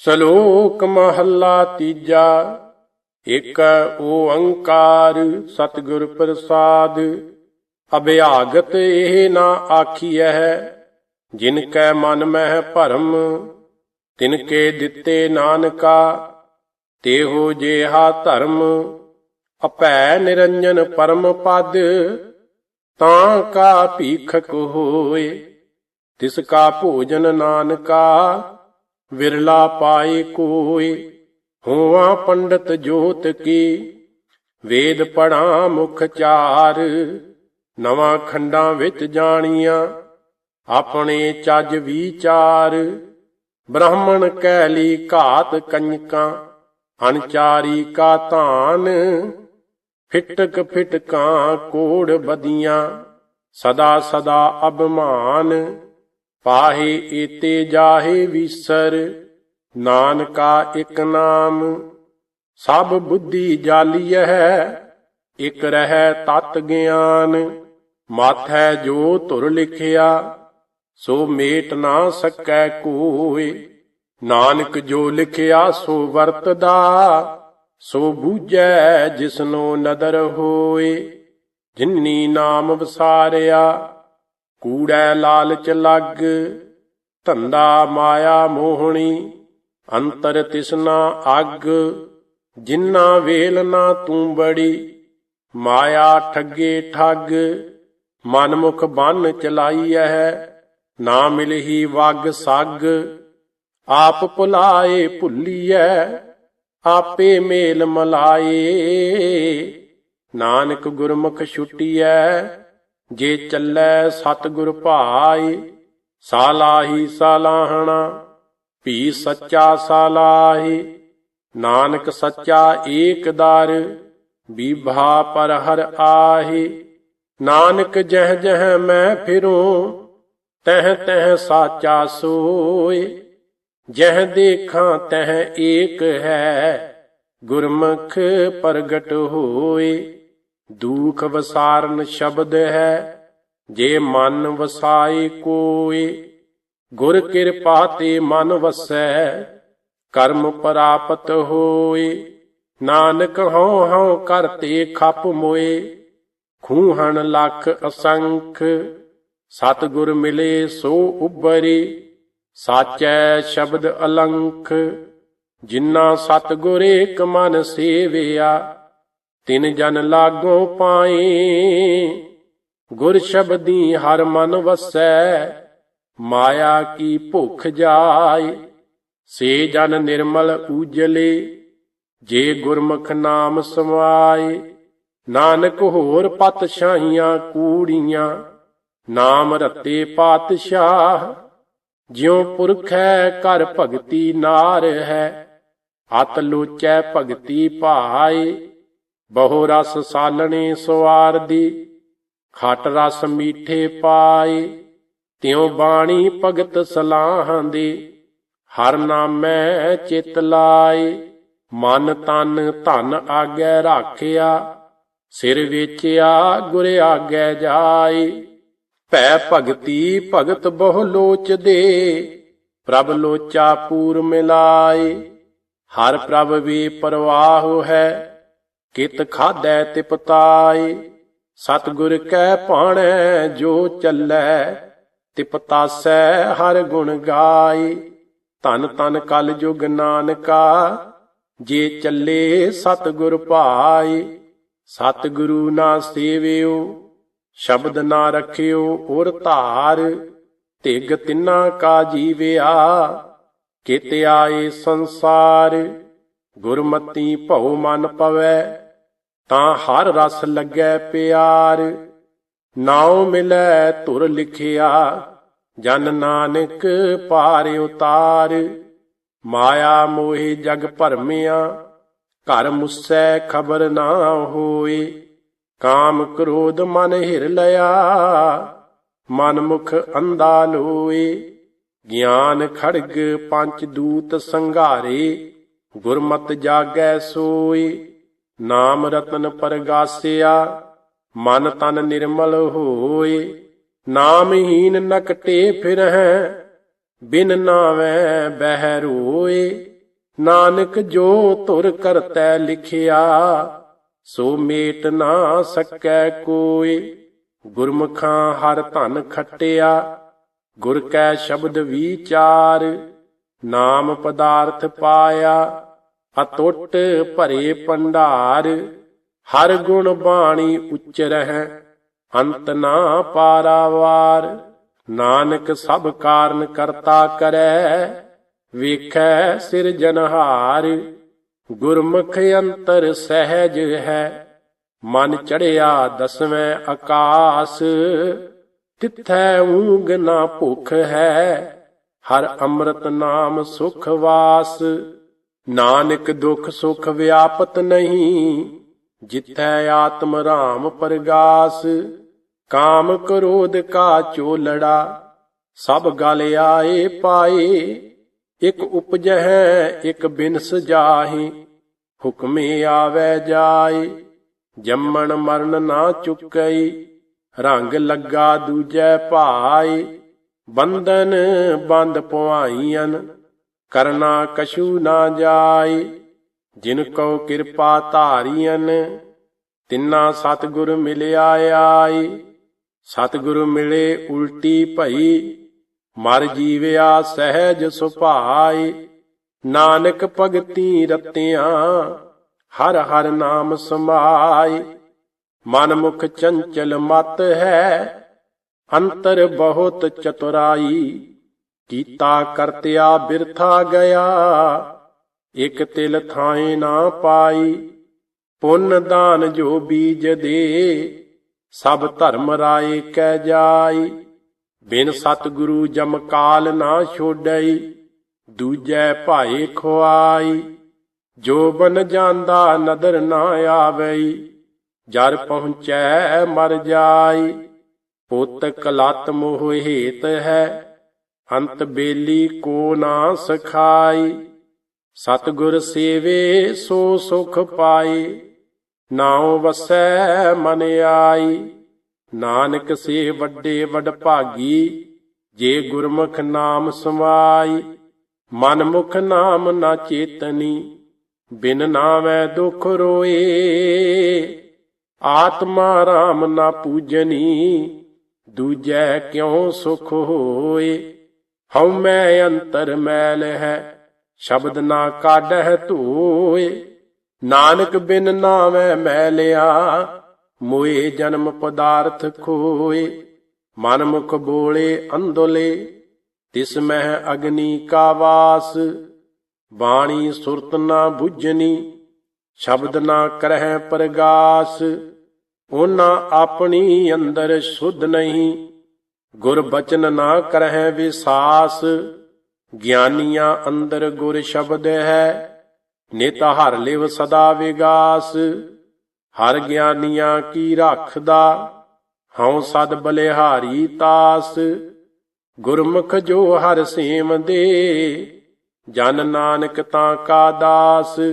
ਸ਼ਲੋਕ ਮਹੱਲਾ ਤੀਜਾ। ਇਕ ਓੰਕਾਰ ਸਤਿਗੁਰ ਪ੍ਰਸਾਦ। ਅਭਿਆਗਤ ਇਹ ਨਾ ਆਖੀਐ, ਜਿਨ ਕੈ ਮਨ ਮਹਿ ਭਰਮ, ਤਿਨ ਕੇ ਦਿੱਤੇ ਨਾਨਕਾ, ਤੇਹੋ ਜੇਹਾ ਧਰਮ। ਅਪੈ ਨਿਰੰਜਨ ਪਰਮ ਪਦ, ਤਾਂ ਕਾ ਭੀਖਕ ਹੋਏ, ਤਿਸ ਕਾ ਭੋਜਨ ਨਾਨਕਾ। ਵਿਰਲਾ ਪਾਏ ਕੋਏ ਹੋਵਾ ਪੰਡਤ ਜੋਤ ਕੀ। ਵੇਦ ਪੜਾਂ ਮੁਖ ਚਾਰ, ਨਵਾਂ ਖੰਡਾਂ ਵਿੱਚ ਜਾਣੀਆਂ, ਆਪਣੇ ਚੱਜ ਵਿਚਾਰ। ਬ੍ਰਾਹਮਣ ਕਹਿ ਲਈ ਘਾਤ ਕੰਜਕਾਂ ਅਨਚਾਰੀ ਕਾ ਧਾਨ। ਫਿਟਕ ਫਿਟਕਾਂ ਕੋੜ ਬਦੀਆਂ ਸਦਾ ਸਦਾ ਅਭਮਾਨ। ਪਾਹੇ ਏਤੇ ਜਾਹੇ ਵਿਸਰ, ਨਾਨਕਾ ਇਕ ਨਾਮ। ਸਭ ਬੁੱਧੀ ਜਾਲੀਐ, ਇਕ ਰਹਿ ਤਤ ਗਿਆਨ। ਮਾਥੈ ਜੋ ਧੁਰ ਲਿਖਿਆ, ਸੋ ਮੇਟ ਨਾ ਸਕੈ ਕੋਏ। ਨਾਨਕ ਜੋ ਲਿਖਿਆ, ਸੋ ਵਰਤਦਾ, ਸੋ ਬੂਝੈ ਜਿਸਨੋ ਨਦਰ ਹੋਏ। ਜਿਨਨੀ ਨਾਮ ਵਿਸਾਰਿਆ ਕੂੜੈ ਲਾਲਚ ਲੱਗ, ਧੰਦਾ ਮਾਇਆ ਮੋਹਣੀ, ਅੰਤਰ ਤਿਸਨਾ ਅੱਗ, ਜਿੰਨਾ ਵੇਲ ਨਾ ਤੂੰ ਬੜੀ, ਮਾਇਆ ਠੱਗੇ ਠੱਗ, ਮਨਮੁਖ ਬੰਨ ਚਲਾਈ ਚਲਾਈਐ, ਨਾ ਮਿਲਹੀ ਵਗ ਸੱਗ, ਆਪ ਭੁਲਾਏ ਭੁੱਲੀਐ, ਆਪੇ ਮੇਲ ਮਲਾਏ, ਨਾਨਕ ਗੁਰਮੁਖ ਛੁਟੀਐ ਜੇ ਚੱਲੈ ਸਤਿਗੁਰ ਭਾਈ, ਸਾਲਾਹੀ ਸਾਲਾਹਣਾ, ਭੀ ਸੱਚਾ ਸਾਲਾਹੀ, ਨਾਨਕ ਸੱਚਾ ਏਕਦਾਰ ਦਰ, ਬੀਭਾ ਪਰ ਹਰ ਆਹੀ, ਨਾਨਕ ਜਹ ਜਹ ਮੈਂ ਫਿਰੂੰ, ਤਹ ਤਹ ਸਾਚਾ ਸੋਏ ਜਹ ਦੇਖਾਂ ਤਹ ਏਕ ਹੈ, ਗੁਰਮੁਖ ਪ੍ਰਗਟ ਹੋਏ ਦੁਖ ਵਸਾਰਨ ਸ਼ਬਦ ਹੈ, ਜੇ ਮਨ ਵਸਾਏ ਕੋਏ, ਗੁਰ ਕਿਰਪਾ ਤੇ ਮਨ ਵਸੈ, ਕਰਮ ਪ੍ਰਾਪਤ ਹੋਏ, ਨਾਨਕ ਹਉ ਹਉ ਕਰਤੇ ਖਪ ਮੋਏ, ਖੂਹਣ ਲੱਖ ਅਸੰਖ, ਸਤਿਗੁਰ ਮਿਲੇ ਸੋ ਉਬਰੇ ਸਾਚੈ ਸ਼ਬਦ ਅਲੰਖ, ਜਿਨ੍ਹਾਂ ਸਤਿਗੁਰ ਏਕ ਮਨ ਸੇਵਿਆ ਤਿਨ ਜਨ ਲਾਗੋ ਪਾਏ। ਗੁਰ ਸ਼ਬਦੀ ਹਰ ਮਨ ਵਸੈ, ਮਾਇਆ ਕੀ ਭੁਖ ਜਾਏ। ਸੇ ਜਨ ਨਿਰਮਲ ਉਜਲੇ ਜੇ ਗੁਰਮੁਖ ਨਾਮ ਸਮਾਏ ਨਾਨਕ ਹੋਰ ਪਤਸ਼ਾਹੀਆਂ ਕੂੜੀਆਂ, ਨਾਮ ਰਤੇ ਪਾਤਸ਼ਾਹ। ਜਿਉ ਹੈ ਕਰ ਭਗਤੀ ਨਾਰ ਹੈ, ਅਤ ਲੋਚੈ ਭਗਤੀ ਭਾਏ। ਬਹੁ ਰਸ ਸਾਲਣੇ ਸਵਾਰ ਦੀ, ਖਟ ਰਸ ਮੀਠੇ ਪਾਏ, ਤਿਉ ਬਾਣੀ ਭਗਤ ਸਲਾਹਾਂ ਦੇ, ਹਰ ਨਾਮੈ ਚਿਤ ਲਾਏ, ਮਨ ਤਨ ਧਨ ਆਗੈ ਰਾਖਿਆ, ਸਿਰ ਵੇਚਿਆ ਗੁਰ ਆਗੈ ਜਾਏ। ਭੈ ਭਗਤੀ ਭਗਤ ਬਹੁ ਲੋਚ ਦੇ ਪ੍ਰਭ ਲੋਚਾ ਪੂਰ ਮਿਲਾਏ, ਹਰ ਪ੍ਰਭ ਵੀ ਪਰਵਾਹ ਹੈ ਕਿਤ ਖਾਦੈ ਤਿਪਤਾਏ? ਸਤਿਗੁਰ ਕੈ ਭਾਣੈ, ਜੋ ਚੱਲੈ ਤਿਪਤਾਸੈ, ਹਰ ਗੁਣ ਗਾਏ। ਧਨ ਤਨ ਕਲ ਜੁਗ ਨਾਨਕਾ, ਜੇ ਚੱਲੇ ਸਤਿਗੁਰ ਭਾਏ। ਸਤਿਗੁਰੂ ਨਾ ਸੇਵਿਓ, ਸ਼ਬਦ ਨਾ ਰਖਿਓ ਔਰ ਧਾਰ। ਤਿਗ ਤਿੰਨਾ ਕਾ ਜੀਵਿਆ, ਕਿਤੇ ਆਏ ਸੰਸਾਰ। ਗੁਰਮਤੀ ਭਉ ਮਨ ਪਵੈ ਤਾਂ ਹਰ ਰਸ ਲੱਗੈ ਪਿਆਰ। ਨਾਉ ਮਿਲੈ ਧੁਰ ਲਿਖਿਆ, ਜਨ ਨਾਨਕ ਪਾਰ ਉਤਾਰ। ਮਾਇਆ ਮੋਹਿ ਜਗ ਭਰਮਿਆ, ਘਰ ਮੁਸੈ ਖਬਰ ਨਾ ਹੋਏ। ਕਾਮ ਕ੍ਰੋਧ ਮਨ ਹਿਰ ਲਿਆ, ਮਨ ਮੁਖ ਅੰਦਾ ਲੋਏ। ਗਿਆਨ ਖੜਗ ਪੰਚ ਦੂਤ ਸੰਘਾਰੇ, ਗੁਰਮਤ ਜਾਗੈ ਸੋਏ। ਨਾਮ ਰਤਨ ਪਰਗਾਸਿਆ, ਮਨ ਤਨ ਨਿਰਮਲ ਹੋਏ ਨਾਮਹੀਨ ਨਕਟੇ ਫਿਰਹਿ ਬਿਨ ਨਾਵੇਂ ਬਹਿ ਰੋਏ। ਨਾਨਕ ਜੋ ਧੁਰ ਕਰਤੈ ਲਿਖਿਆ, ਸੋ ਮੇਟ ਨਾ ਸਕੈ ਕੋਏ। ਗੁਰਮੁਖਾਂ ਹਰ ਧਨ ਖਟਿਆ, ਗੁਰ ਕੈ ਸ਼ਬਦ ਵਿਚਾਰ, ਨਾਮ ਪਦਾਰਥ ਪਾਇਆ। ਅਤੁੱਟ ਭਰੇ ਭੰਡਾਰ, ਹਰ ਗੁਣ ਬਾਣੀ ਉੱਚ ਰਹਿ, ਅੰਤ ਨਾ ਪਾਰਾਵਾਰ, ਨਾਨਕ ਸਭ ਕਾਰਨ ਕਰਤਾ ਕਰੈ, ਵੇਖੈ ਸਿਰਜਨਹਾਰ ਗੁਰਮੁਖ ਅੰਤਰ ਸਹਿਜ ਹੈ, ਮਨ ਚੜਿਆ ਦਸਵੇਂ ਆਕਾਸ, ਤਿੱਥੈ ਊਂਗ ਨਾ ਭੁਖ ਹੈ, ਹਰ ਅੰਮ੍ਰਿਤ ਨਾਮ ਸੁਖ ਵਾਸ ਨਾਨਕ ਦੁਖ ਸੁਖ ਵਿਆਪਤ ਨਹੀਂ, ਜਿਥੈ ਆਤਮ ਰਾਮ ਪਰਗਾਸ, ਕਾਮ ਕ੍ਰੋਧ ਕਾ ਚੋਲੜਾ, ਸਭ ਗਲ ਆਏ ਪਾਏ, ਇਕ ਉਪਜਹਿ, ਇਕ ਬਿਨਸ ਜਾਹੀ, ਹੁਕਮੇ ਆਵੈ ਜਾਏ, ਜੰਮਣ ਮਰਨ ਨਾ ਚੁੱਕਈ, ਰੰਗ ਲੱਗਾ ਦੂਜੈ ਭਾਈ ਬੰਧਨ ਬੰਦ ਪਵਾਈਆਂ ਕਰਨਾ ਕਛੂ ਨਾ ਜਾਏ, ਜਿਨ ਕੋ ਕਿਰਪਾ ਧਾਰੀਆਂ ਤਿੰਨਾ ਸਤਿਗੁਰ ਮਿਲਿਆ ਆਏ। ਸਤਿਗੁਰ ਮਿਲੇ ਉਲਟੀ ਭਈ, ਮਰ ਜੀਵਿਆ ਸਹਿਜ ਸੁਭਾਈ ਨਾਨਕ ਭਗਤੀ ਰਤਿਆਂ, ਹਰ ਹਰ ਨਾਮ ਸਮਾਏ। ਮਨ ਮੁਖ ਚੰਚਲ ਮਤ ਹੈ, ਅੰਤਰ ਬਹੁਤ ਚਤੁਰਾਈ। ਕੀਤਾ ਕਰਤਿਆ ਬਿਰਥਾ ਗਿਆ। ਇਕ ਤਿਲ ਥਾਏ ਨਾ ਪਾਈ, ਪੁੰਨ ਦਾਨ ਜੋ ਬੀਜ ਦੇ, ਸਭ ਧਰਮ ਰਾਏ ਕਹਿ ਜਾਈ। ਬਿਨ ਸਤਿਗੁਰੂ ਜਮਕਾਲ ਨਾ ਛੋੜਈ ਦੂਜੈ ਭਾਏ ਖੁਆਈ। ਜੋ ਬਨ ਜਾਂਦਾ ਨਦਰ ਨਾ ਆਵਈ, ਜਰ ਪਹੁੰਚੈ ਮਰ ਜਾਈ। ਪੁੱਤ ਕਲਤ ਮੋਹ ਹੇਤ ਹੈ ਅੰਤ ਬੇਲੀ ਕੋ ਨਾ ਸਖਾਈ। ਸਤਿਗੁਰ ਸੇਵੇ ਸੋ ਸੁਖ ਪਾਈ। ਨਾਉ ਵਸੈ ਮਨ ਆਈ। ਨਾਨਕ ਸੇ ਵੱਡੇ ਵਡ ਭਾਗੀ। ਜੇ ਗੁਰਮੁਖ ਨਾਮ ਸਮਾਈ। ਮਨ ਮੁਖ ਨਾਮ ਨਾ ਚੇਤਨੀ। ਬਿਨ ਨਾਮੈ ਦੁਖ ਰੋਏ। ਆਤਮਾ ਰਾਮ ਨਾ ਪੂਜਨੀ। ਦੂਜੈ ਕਿਉ ਸੁਖ ਹੋਏ। ਹਉ ਮੈਂ ਅੰਤਰ ਮੈਲ ਹੈ, ਸ਼ਬਦ ਨਾ ਕਾਢਹਿ ਧੋਏ। ਨਾਨਕ ਬਿਨ ਨਾਮੈ ਮੈਲਿਆ, ਮੋਏ ਜਨਮ ਪਦਾਰਥ ਖੋਏ। ਮਨ ਮੁਖ ਬੋਲੇ ਅੰਦੋਲੇ, ਤਿਸ ਮਹਿ ਅਗਨੀ ਕਾ ਵਾਸ। ਬਾਣੀ ਸੁਰਤ ਨਾ 부ਜਨੀ ਸ਼ਬਦ ਨਾ ਕਰਹਿ ਪ੍ਰਗਾਸ। ਉਹਨਾਂ ਆਪਣੀ ਅੰਦਰ ਸੁਧ ਨਹੀਂ ਗੁਰ ਬਚਨ ਨਾ ਕਰਹਿ ਵਿਸਾਸ, ਗਿਆਨੀਆਂ ਅੰਦਰ ਗੁਰ ਸ਼ਬਦ ਹੈ। ਨਿਤ ਹਰ ਲਿਵ ਸਦਾ ਵਿਗਾਸ, ਹਰ ਗਿਆਨੀਆਂ ਕੀ ਰੱਖਦਾ, ਹਉ ਸਦ ਬਲਿਹਾਰੀ ਤਾਸ। ਗੁਰਮੁਖ ਜੋ ਹਰ ਸੇਮ ਦੇ, ਜਨ ਨਾਨਕ ਤਾਂ ਕਾ ਦਾਸ।